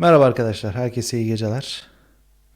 Merhaba arkadaşlar, herkese iyi geceler.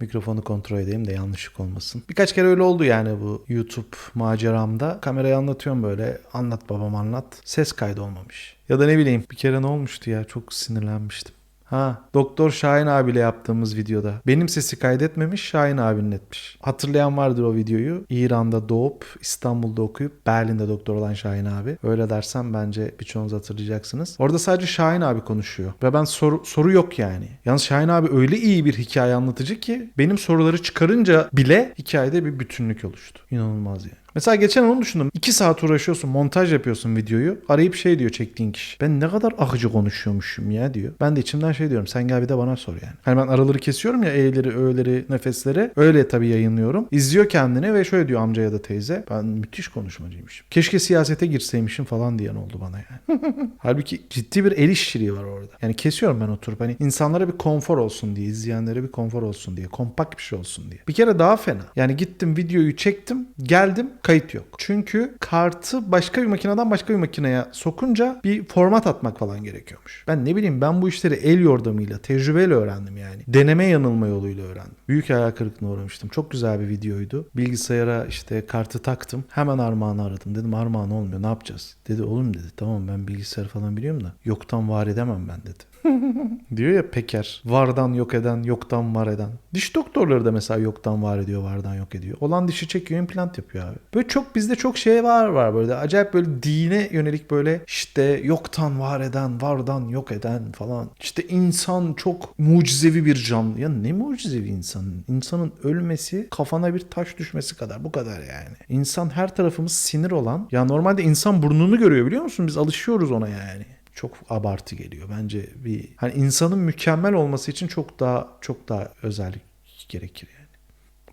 Mikrofonu kontrol edeyim de yanlışlık olmasın. Birkaç kere öyle oldu yani bu YouTube maceramda. Kamerayı anlatıyorum böyle, anlat babam anlat. Ses kaydı olmamış. Ya da ne bileyim bir kere ne olmuştu ya, çok sinirlenmiştim. Ha, Doktor Şahin abiyle yaptığımız videoda. Benim sesi kaydetmemiş, Şahin abinin etmiş. Hatırlayan vardır o videoyu. İran'da doğup, İstanbul'da okuyup, Berlin'de doktor olan Şahin abi. Öyle dersem bence birçoğunuz hatırlayacaksınız. Orada sadece Şahin abi konuşuyor. Ve ben soru, soru yok yani. Yalnız Şahin abi öyle iyi bir hikaye anlatıcı ki benim soruları çıkarınca bile hikayede bir bütünlük oluştu. İnanılmaz yani. Mesela geçen onu düşündüm. 2 saat uğraşıyorsun, montaj yapıyorsun videoyu. Arayıp şey diyor çektiğin kişi. Ben ne kadar akıcı konuşuyormuşum ya diyor. Ben de içimden şey diyorum. Sen gel bir de bana sor yani. Hani ben araları kesiyorum ya E'leri, Ö'leri, nefesleri. Öyle tabii yayınlıyorum. İzliyor kendini ve şöyle diyor amca ya da teyze. Ben müthiş konuşmacıymışım. Keşke siyasete girseymişim falan diyen oldu bana yani. Halbuki ciddi bir el işçiliği var orada. Yani kesiyorum ben oturup hani insanlara bir konfor olsun diye, izleyenlere bir konfor olsun diye, kompakt bir şey olsun diye. Bir kere daha fena. Yani gittim videoyu çektim, geldim kayıt yok. Çünkü kartı başka bir makineden başka bir makineye sokunca bir format atmak falan gerekiyormuş. Ben ne bileyim ben bu işleri el yordamıyla, tecrübeyle öğrendim yani. Deneme yanılma yoluyla öğrendim. Büyük hayal kırıklığına uğramıştım. Çok güzel bir videoydu. Bilgisayara işte kartı taktım. Hemen Armağan'ı aradım. Dedim Armağan olmuyor ne yapacağız? Dedi oğlum dedi tamam ben bilgisayar falan biliyorum da yoktan var edemem ben dedi. Diyor ya Peker. Vardan yok eden, yoktan var eden. Diş doktorları da mesela yoktan var ediyor, vardan yok ediyor. Olan dişi çekiyor, implant yapıyor abi. Böyle çok bizde çok şey var var böyle. Acayip böyle dine yönelik böyle işte yoktan var eden, vardan yok eden falan. İşte insan çok mucizevi bir canlı. Ya ne mucizevi insanın? İnsanın ölmesi kafana bir taş düşmesi kadar. Bu kadar yani. İnsan her tarafımız sinir olan. Ya normalde insan burnunu görüyor biliyor musun? Biz alışıyoruz ona yani çok abartı geliyor. Bence bir hani insanın mükemmel olması için çok daha çok daha özellik gerekir yani.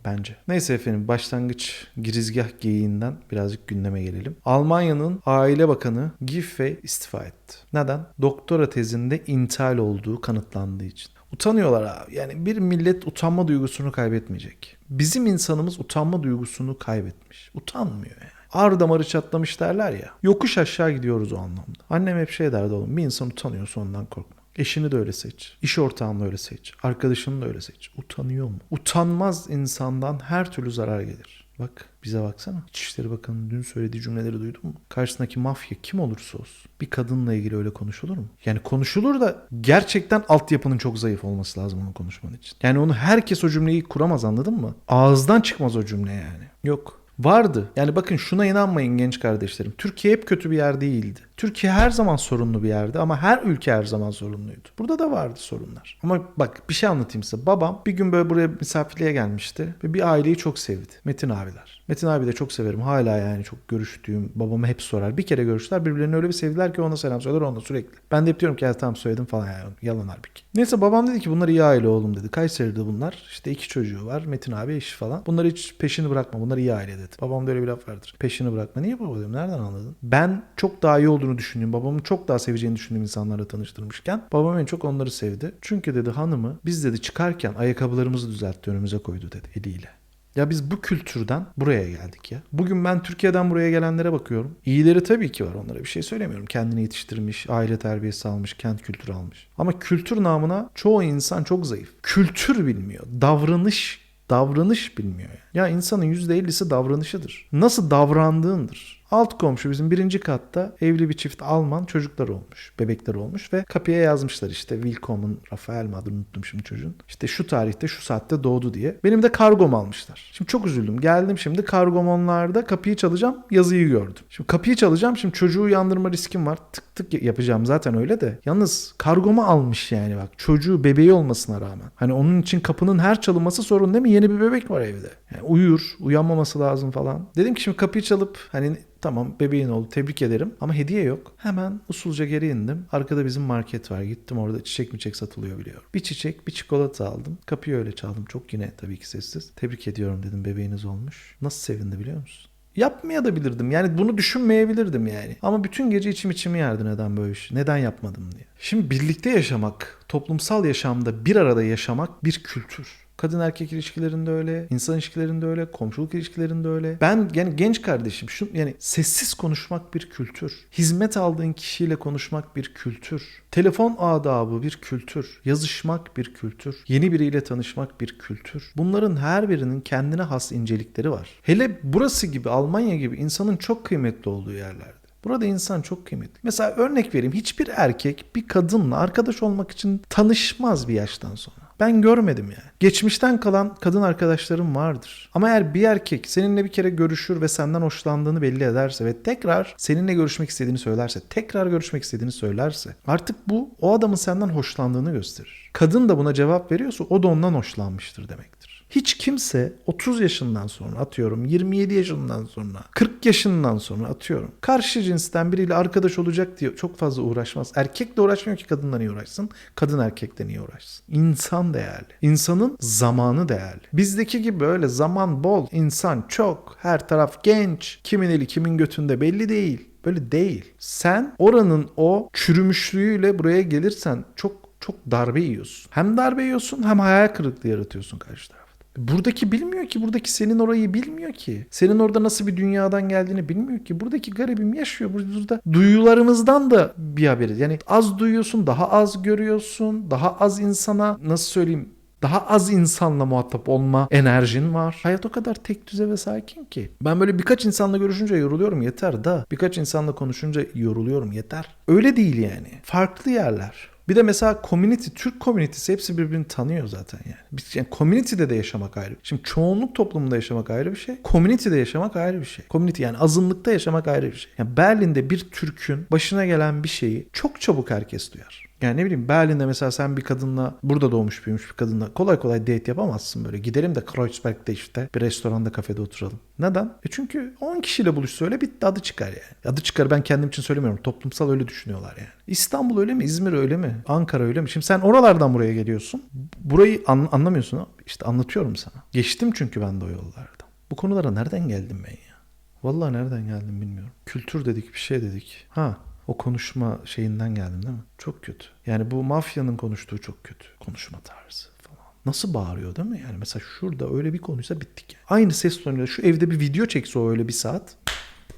Bence. Neyse efendim başlangıç girizgah geyiğinden birazcık gündeme gelelim. Almanya'nın Aile Bakanı Giffey istifa etti. Neden? Doktora tezinde intihal olduğu kanıtlandığı için. Utanıyorlar abi. Yani bir millet utanma duygusunu kaybetmeyecek. Bizim insanımız utanma duygusunu kaybetmiş. Utanmıyor yani. Ağrı damarı çatlamış derler ya. Yokuş aşağı gidiyoruz o anlamda. Annem hep şey derdi oğlum bir insan utanıyorsa ondan korkma. Eşini de öyle seç. iş ortağını da öyle seç. Arkadaşını da öyle seç. Utanıyor mu? Utanmaz insandan her türlü zarar gelir. Bak bize baksana. İçişleri Bakanı'nın dün söylediği cümleleri duydun mu? Karşısındaki mafya kim olursa olsun bir kadınla ilgili öyle konuşulur mu? Yani konuşulur da gerçekten altyapının çok zayıf olması lazım onu konuşman için. Yani onu herkes o cümleyi kuramaz anladın mı? Ağızdan çıkmaz o cümle yani. Yok. Vardı. Yani bakın şuna inanmayın genç kardeşlerim. Türkiye hep kötü bir yer değildi. Türkiye her zaman sorunlu bir yerdi ama her ülke her zaman sorunluydu. Burada da vardı sorunlar. Ama bak bir şey anlatayım size. Babam bir gün böyle buraya misafirliğe gelmişti ve bir aileyi çok sevdi. Metin abiler. Metin abi de çok severim. Hala yani çok görüştüğüm, babama hep sorar. Bir kere görüştüler. Birbirlerini öyle bir sevdiler ki ona selam söyler ona sürekli. Ben de hep diyorum ki ya tamam söyledim falan yani. Yalan halbuki. Neyse babam dedi ki bunlar iyi aile oğlum dedi. Kayseri'de bunlar. İşte iki çocuğu var. Metin abi eşi falan. Bunları hiç peşini bırakma. Bunlar iyi aile dedi. Babamda öyle bir laf vardır. Peşini bırakma. Niye baba diyorum. Nereden anladın? Ben çok daha iyi olduğunu düşündüğüm, babamın çok daha seveceğini düşündüğüm insanlarla tanıştırmışken babam en çok onları sevdi. Çünkü dedi hanımı biz dedi çıkarken ayakkabılarımızı düzeltti önümüze koydu dedi eliyle. Ya biz bu kültürden buraya geldik ya. Bugün ben Türkiye'den buraya gelenlere bakıyorum. İyileri tabii ki var onlara bir şey söylemiyorum. Kendini yetiştirmiş, aile terbiyesi almış, kent kültürü almış. Ama kültür namına çoğu insan çok zayıf. Kültür bilmiyor. Davranış davranış bilmiyor. Ya insanın %50'si davranışıdır. Nasıl davrandığındır. Alt komşu bizim birinci katta evli bir çift Alman çocuklar olmuş. Bebekler olmuş ve kapıya yazmışlar işte Willkommen Rafael mi adını unuttum şimdi çocuğun. İşte şu tarihte şu saatte doğdu diye. Benim de kargom almışlar. Şimdi çok üzüldüm. Geldim şimdi kargomonlarda kapıyı çalacağım yazıyı gördüm. Şimdi kapıyı çalacağım şimdi çocuğu uyandırma riskim var. Tık tık yapacağım zaten öyle de. Yalnız kargomu almış yani bak. Çocuğu bebeği olmasına rağmen. Hani onun için kapının her çalınması sorun değil mi? Yeni bir bebek var evde. Yani uyur, uyanmaması lazım falan. Dedim ki şimdi kapıyı çalıp hani Tamam bebeğin oldu tebrik ederim ama hediye yok. Hemen usulca geri indim. Arkada bizim market var. Gittim orada çiçek mi çiçek satılıyor biliyorum. Bir çiçek bir çikolata aldım. Kapıyı öyle çaldım. Çok yine tabii ki sessiz. Tebrik ediyorum dedim bebeğiniz olmuş. Nasıl sevindi biliyor musun? Yapmaya da bilirdim. Yani bunu düşünmeyebilirdim yani. Ama bütün gece içim içimi yerdi neden böyle iş. Neden yapmadım diye. Şimdi birlikte yaşamak, toplumsal yaşamda bir arada yaşamak bir kültür. Kadın erkek ilişkilerinde öyle, insan ilişkilerinde öyle, komşuluk ilişkilerinde öyle. Ben yani genç kardeşim şu yani sessiz konuşmak bir kültür. Hizmet aldığın kişiyle konuşmak bir kültür. Telefon adabı bir kültür. Yazışmak bir kültür. Yeni biriyle tanışmak bir kültür. Bunların her birinin kendine has incelikleri var. Hele burası gibi Almanya gibi insanın çok kıymetli olduğu yerlerde. Burada insan çok kıymetli. Mesela örnek vereyim. Hiçbir erkek bir kadınla arkadaş olmak için tanışmaz bir yaştan sonra. Ben görmedim yani. Geçmişten kalan kadın arkadaşlarım vardır. Ama eğer bir erkek seninle bir kere görüşür ve senden hoşlandığını belli ederse ve tekrar seninle görüşmek istediğini söylerse, tekrar görüşmek istediğini söylerse artık bu o adamın senden hoşlandığını gösterir. Kadın da buna cevap veriyorsa o da ondan hoşlanmıştır demektir. Hiç kimse 30 yaşından sonra atıyorum 27 yaşından sonra 40 yaşından sonra atıyorum karşı cinsten biriyle arkadaş olacak diye çok fazla uğraşmaz. Erkek de uğraşmıyor ki kadınla niye uğraşsın? Kadın erkekle niye uğraşsın? İnsan değerli. İnsanın zamanı değerli. Bizdeki gibi böyle zaman bol, insan çok, her taraf genç, kimin eli kimin götünde belli değil. Böyle değil. Sen oranın o çürümüşlüğüyle buraya gelirsen çok çok darbe yiyorsun. Hem darbe yiyorsun hem hayal kırıklığı yaratıyorsun karşı tarafta. Buradaki bilmiyor ki. Buradaki senin orayı bilmiyor ki. Senin orada nasıl bir dünyadan geldiğini bilmiyor ki. Buradaki garibim yaşıyor. Burada duyularımızdan da bir haberiz. Yani az duyuyorsun, daha az görüyorsun, daha az insana nasıl söyleyeyim daha az insanla muhatap olma enerjin var. Hayat o kadar tek düze ve sakin ki. Ben böyle birkaç insanla görüşünce yoruluyorum yeter da. Birkaç insanla konuşunca yoruluyorum yeter. Öyle değil yani. Farklı yerler. Bir de mesela community, Türk community'si hepsi birbirini tanıyor zaten yani. Yani community'de de yaşamak ayrı. Şimdi çoğunluk toplumunda yaşamak ayrı bir şey. Community'de yaşamak ayrı bir şey. Community yani azınlıkta yaşamak ayrı bir şey. Yani Berlin'de bir Türk'ün başına gelen bir şeyi çok çabuk herkes duyar. Yani ne bileyim Berlin'de mesela sen bir kadınla burada doğmuş büyümüş bir kadınla kolay kolay date yapamazsın böyle. Gidelim de Kreuzberg'de işte bir restoranda kafede oturalım. Neden? E çünkü 10 kişiyle buluşsa öyle bitti adı çıkar yani. Adı çıkar ben kendim için söylemiyorum. Toplumsal öyle düşünüyorlar yani. İstanbul öyle mi? İzmir öyle mi? Ankara öyle mi? Şimdi sen oralardan buraya geliyorsun. Burayı an- anlamıyorsun. İşte anlatıyorum sana. Geçtim çünkü ben de o yollardan. Bu konulara nereden geldim ben ya? Vallahi nereden geldim bilmiyorum. Kültür dedik bir şey dedik. Ha o konuşma şeyinden geldim değil mi? Çok kötü. Yani bu mafyanın konuştuğu çok kötü. Konuşma tarzı falan. Nasıl bağırıyor değil mi? Yani mesela şurada öyle bir konuysa bittik yani. Aynı ses tonuyla şu evde bir video çekse o öyle bir saat.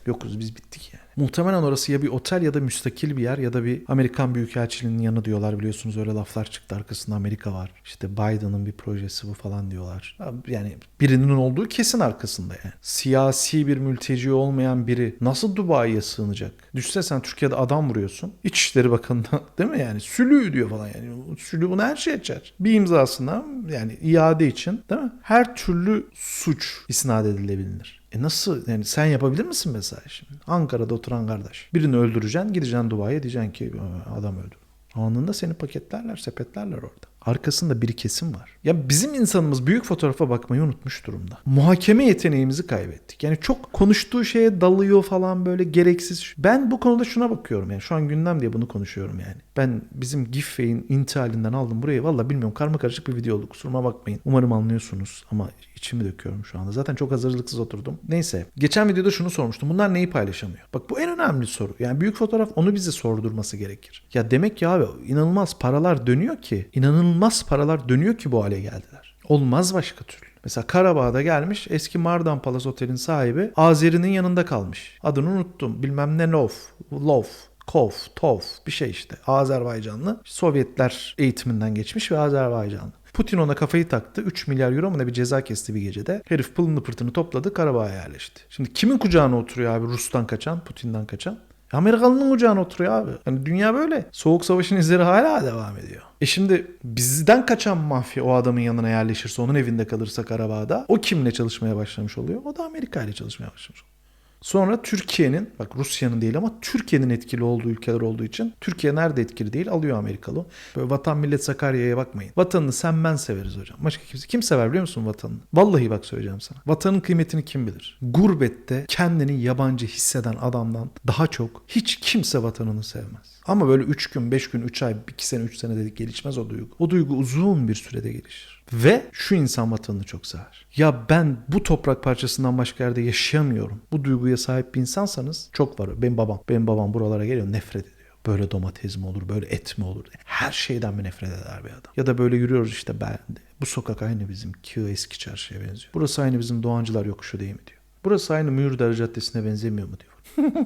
Yokuz biz bittik yani. Muhtemelen orası ya bir otel ya da müstakil bir yer ya da bir Amerikan Büyükelçiliğinin yanı diyorlar biliyorsunuz öyle laflar çıktı arkasında Amerika var. İşte Biden'ın bir projesi bu falan diyorlar. Yani birinin olduğu kesin arkasında yani. Siyasi bir mülteci olmayan biri nasıl Dubai'ye sığınacak? Düşünsene sen Türkiye'de adam vuruyorsun. İçişleri Bakanı'na değil mi yani? Sülü diyor falan yani. Sülü bunu her şey açar. Bir imzasına yani iade için değil mi? Her türlü suç isnat edilebilir. E nasıl yani sen yapabilir misin mesela şimdi? Ankara'da oturan kardeş. Birini öldüreceksin gideceksin Dubai'ye diyeceksin ki adam öldü. Anında seni paketlerler sepetlerler orada. Arkasında bir kesim var. Ya bizim insanımız büyük fotoğrafa bakmayı unutmuş durumda. Muhakeme yeteneğimizi kaybettik. Yani çok konuştuğu şeye dalıyor falan böyle gereksiz. Ben bu konuda şuna bakıyorum yani şu an gündem diye bunu konuşuyorum yani. Ben bizim Giffey'in intihalinden aldım burayı. Valla bilmiyorum karma karışık bir video oldu kusuruma bakmayın. Umarım anlıyorsunuz ama içimi döküyorum şu anda. Zaten çok hazırlıksız oturdum. Neyse. Geçen videoda şunu sormuştum. Bunlar neyi paylaşamıyor? Bak bu en önemli soru. Yani büyük fotoğraf onu bize sordurması gerekir. Ya demek ki abi inanılmaz paralar dönüyor ki. inanılmaz paralar dönüyor ki bu hale geldiler. Olmaz başka türlü. Mesela Karabağ'da gelmiş eski Mardan Palace Otel'in sahibi Azeri'nin yanında kalmış. Adını unuttum. Bilmem ne Lov. Lov. Kov, Tov bir şey işte. Azerbaycanlı. Sovyetler eğitiminden geçmiş ve Azerbaycanlı. Putin ona kafayı taktı. 3 milyar euro mu ne bir ceza kesti bir gecede. Herif pılını pırtını topladı Karabağ'a yerleşti. Şimdi kimin kucağına oturuyor abi Rus'tan kaçan, Putin'den kaçan? Amerikalı'nın kucağına oturuyor abi. Yani dünya böyle. Soğuk savaşın izleri hala devam ediyor. E şimdi bizden kaçan mafya o adamın yanına yerleşirse, onun evinde kalırsa Karabağ'da o kimle çalışmaya başlamış oluyor? O da Amerika ile çalışmaya başlamış oluyor. Sonra Türkiye'nin, bak Rusya'nın değil ama Türkiye'nin etkili olduğu ülkeler olduğu için Türkiye nerede etkili değil alıyor Amerikalı. Böyle vatan millet Sakarya'ya bakmayın. Vatanını sen ben severiz hocam. Başka kimse. Kim sever biliyor musun vatanını? Vallahi bak söyleyeceğim sana. Vatanın kıymetini kim bilir? Gurbette kendini yabancı hisseden adamdan daha çok hiç kimse vatanını sevmez. Ama böyle 3 gün, 5 gün, 3 ay, 2 sene, 3 sene dedik gelişmez o duygu. O duygu uzun bir sürede gelişir. Ve şu insan vatanını çok sever. Ya ben bu toprak parçasından başka yerde yaşayamıyorum. Bu duyguya sahip bir insansanız çok var. Benim babam. Benim babam buralara geliyor nefret ediyor. Böyle domates mi olur, böyle et mi olur? Her şeyden mi nefret eder bir adam? Ya da böyle yürüyoruz işte ben Bu sokak aynı bizim Kığ eski çarşıya benziyor. Burası aynı bizim Doğancılar yokuşu değil mi diyor. Burası aynı Mühürdar Caddesi'ne benzemiyor mu diyor.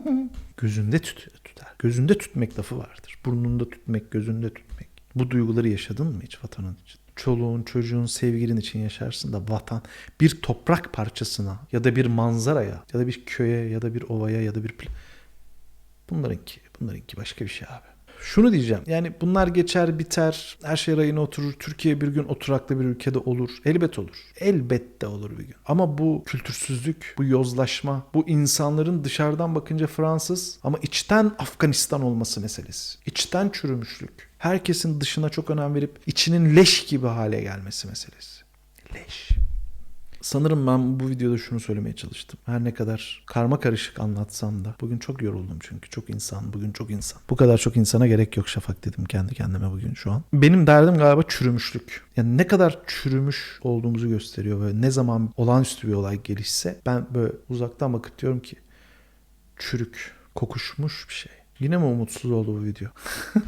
Gözünde tüt, tutar. Gözünde tütmek lafı vardır. Burnunda tütmek, gözünde tütmek. Bu duyguları yaşadın mı hiç vatanın için? Çoluğun, çocuğun, sevgilin için yaşarsın da vatan bir toprak parçasına ya da bir manzaraya ya da bir köye ya da bir ovaya ya da bir bunlarınki, bunlarınki başka bir şey abi. Şunu diyeceğim. Yani bunlar geçer biter. Her şey rayına oturur. Türkiye bir gün oturaklı bir ülkede olur. Elbet olur. Elbette olur bir gün. Ama bu kültürsüzlük, bu yozlaşma, bu insanların dışarıdan bakınca Fransız ama içten Afganistan olması meselesi. İçten çürümüşlük. Herkesin dışına çok önem verip içinin leş gibi hale gelmesi meselesi. Leş. Sanırım ben bu videoda şunu söylemeye çalıştım. Her ne kadar karma karışık anlatsam da bugün çok yoruldum çünkü çok insan, bugün çok insan. Bu kadar çok insana gerek yok Şafak dedim kendi kendime bugün şu an. Benim derdim galiba çürümüşlük. Yani ne kadar çürümüş olduğumuzu gösteriyor böyle ne zaman olağanüstü bir olay gelişse ben böyle uzaktan bakıp diyorum ki çürük, kokuşmuş bir şey. Yine mi umutsuz oldu bu video?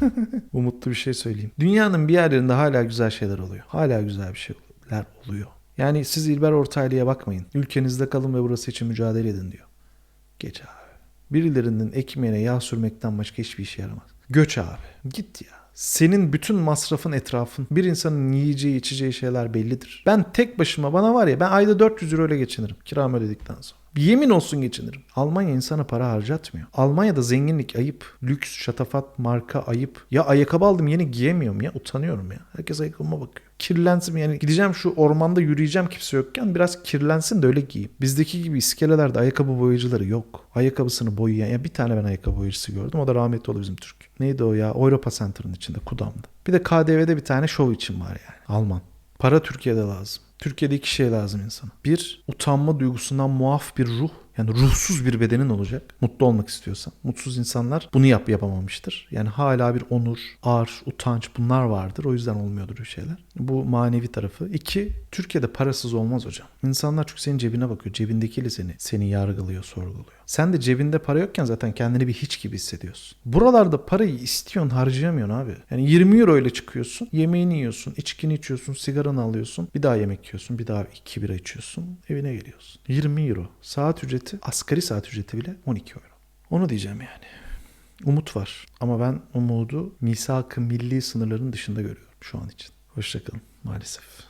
Umutlu bir şey söyleyeyim. Dünyanın bir yerlerinde hala güzel şeyler oluyor. Hala güzel bir şeyler oluyor. Yani siz İlber Ortaylı'ya bakmayın. Ülkenizde kalın ve burası için mücadele edin diyor. Geç abi. Birilerinin ekmeğine yağ sürmekten başka hiçbir işe yaramaz. Göç abi. Git ya. Senin bütün masrafın etrafın. Bir insanın yiyeceği içeceği şeyler bellidir. Ben tek başıma bana var ya ben ayda 400 euro ile geçinirim. Kiramı ödedikten sonra. Yemin olsun geçinirim. Almanya insana para harcatmıyor. Almanya'da zenginlik ayıp. Lüks, şatafat, marka ayıp. Ya ayakkabı aldım yeni giyemiyorum ya. Utanıyorum ya. Herkes ayakkabıma bakıyor. Kirlensin yani gideceğim şu ormanda yürüyeceğim kimse yokken biraz kirlensin de öyle giyeyim. Bizdeki gibi iskelelerde ayakkabı boyacıları yok. Ayakkabısını boyayan ya bir tane ben ayakkabı boyacısı gördüm. O da rahmetli oldu bizim Türk. Neydi o ya? Europa Center'ın içinde Kudam'da. Bir de KDV'de bir tane şov için var yani. Alman. Para Türkiye'de lazım. Türkiye'de iki şey lazım insana. Bir, utanma duygusundan muaf bir ruh. Yani ruhsuz bir bedenin olacak. Mutlu olmak istiyorsan. Mutsuz insanlar bunu yap yapamamıştır. Yani hala bir onur, ar, utanç bunlar vardır. O yüzden olmuyordur o şeyler. Bu manevi tarafı. İki, Türkiye'de parasız olmaz hocam. İnsanlar çünkü senin cebine bakıyor. Cebindekiyle seni, seni yargılıyor, sorguluyor. Sen de cebinde para yokken zaten kendini bir hiç gibi hissediyorsun. Buralarda parayı istiyorsun, harcayamıyorsun abi. Yani 20 euro ile çıkıyorsun, yemeğini yiyorsun, içkini içiyorsun, sigaranı alıyorsun, bir daha yemek yiyorsun, bir daha iki bira içiyorsun, evine geliyorsun. 20 euro. Saat ücreti, asgari saat ücreti bile 12 euro. Onu diyeceğim yani. Umut var ama ben umudu misak-ı milli sınırların dışında görüyorum şu an için. Hoşçakalın maalesef.